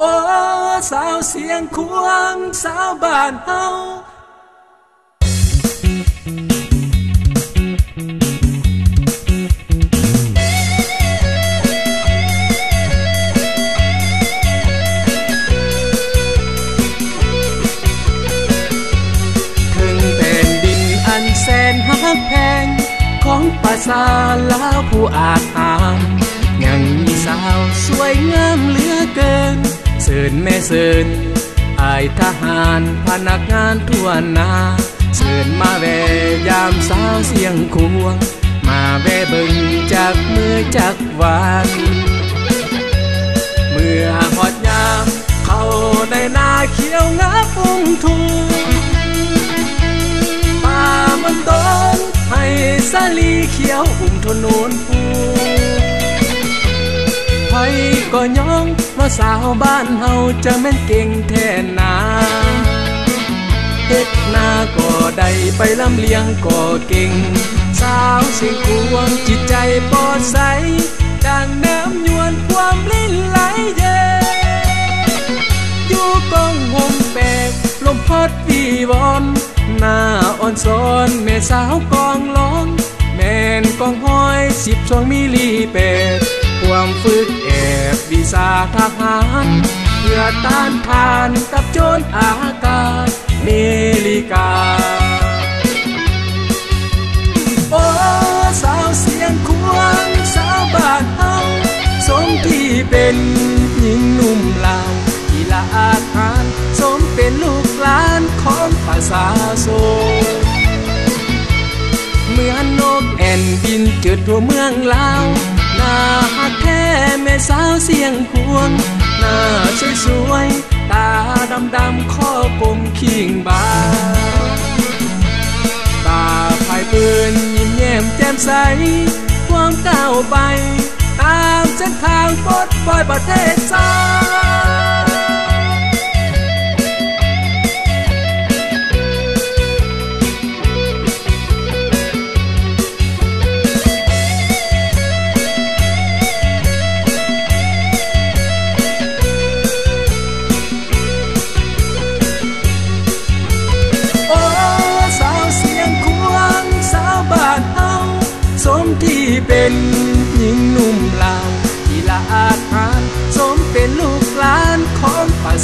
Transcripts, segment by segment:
โอ้สาวเสียงควงสาวบ้านเฮาถึงแผ่นดินอันแสนหักแพง ของภาษาลาวผู้อาจอามยังมีสาว เสินแม่เสินอายทหารพนักงานทั่วนาเสินมาแวยามสาวเสียงควง มาแวเบิ่งจากมือจากวานเมื่อหอดยาม เขาไดนาเขียวงาปุงทุงป่ามันโดนให้สาลีเขียวอุ้มทนนปูไผก็ย้อง สาวบ้านเฮาจะแม่นเก่งแท้นาเฮ็ดนาก็ได้ไปลำเลียงก็เก่ง สาวสิงควงจิตใจปลอดใสดังน้ำยวนความลิ้นไหลเย็นอยู่กองห่มแปกลมพัดวีวอนหน้าอ่อนสอนแม่สาวกองร้อนแม่นกองห้อยสิบสองมิลลิเปตค วามฝึกแอบวิสาทหารเพื่อต้านทานกับโจรอากาศเมริกา โอ้สาวเสียงควงสาวบ้านเฮาสมที่เป็นหญิงหนุ่มลาวกีฬาอาทานสมเป็นลูกหลานของภาษาโซเหมือนนกแอ่นบินจืดทั่วเมืองลาว ดำข้อกลมขิงบาตาภายปืนยิ้มแย้มแจ่มใส ความก้าวไป ตามเส้นทางปลดปล่อยประเทศชาติ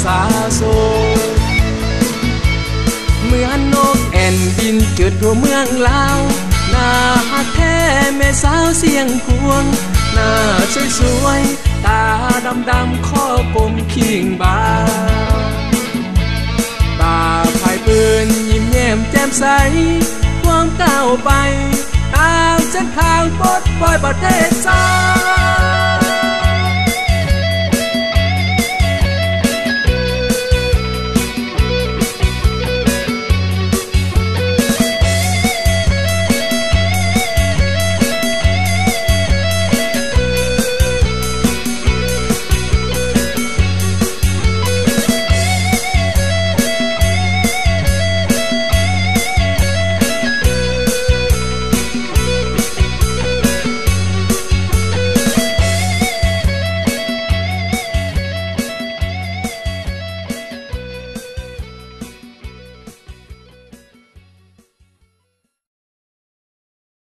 ของภาโซเหมือนนกแอ่นบินจืดทั่วเมืองลาวหน้าแท้แม่สาวเสียงควง หน้าสวยสวยๆตาดำดำๆข้อกลมขิงบาตาภายปืนยิ้มแย้มแจ่มใสความก้าวไป ตามเส้นทางปดปล่อยประเทศชาติ